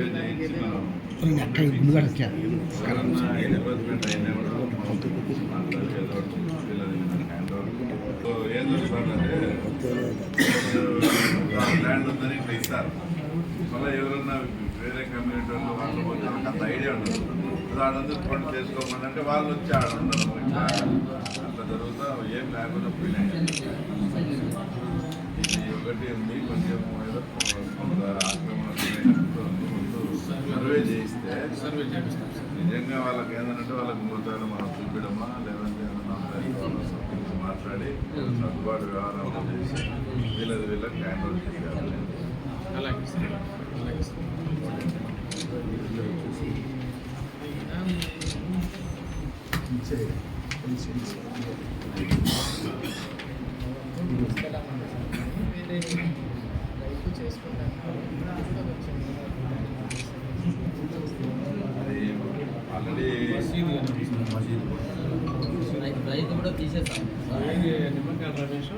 నేను అక్కడ ముందుగా అయినా కూడా ఒకటి పిల్లలు ఏం ల్యాండ్ ఉందని ఇట్లా ఇస్తారు మళ్ళీ ఎవరన్నా వేరే కమ్యూనిటీ వాళ్ళు వాళ్ళు పోతే వాళ్ళకి అంత ఐడియా ఉండదు దాని పని చేసుకోమని అంటే వాళ్ళు వచ్చి. ఆడ ఉండరు అట్లా జరుగుతా ఏం లేకుండా పోయినాయి ఇది ఒకటి ఉంది కొంచెం ఏదో ఆక్రమణ సర్వే చేపిస్తాం నిజంగా వాళ్ళకి ఏంటంటే వాళ్ళకి మూతాలు మనం చూపించడమా? లేదంటే మాట్లాడి సర్దుబాటు వ్యవహారం చేసి వీళ్ళది వీళ్ళకి హ్యాండ్ ఓవర్ చేయాలి అలాగే సార్. అలాగే సార్. అది మసీదు రైతు రైతు కూడా తీసేస్తాం నిమ్మకాయల రమేష్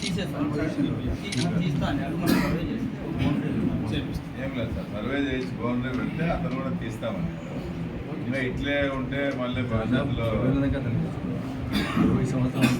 తీసేస్తాం తీ- తీస్తా ఏం లేదు సార్ సర్వే చేసి బౌండరీ వెళ్తే అతను కూడా తీస్తామని ఇంకా ఇట్లే ఉంటే మళ్ళీ భవిష్యత్తులో ఇరవై సంవత్సరాల నుంచి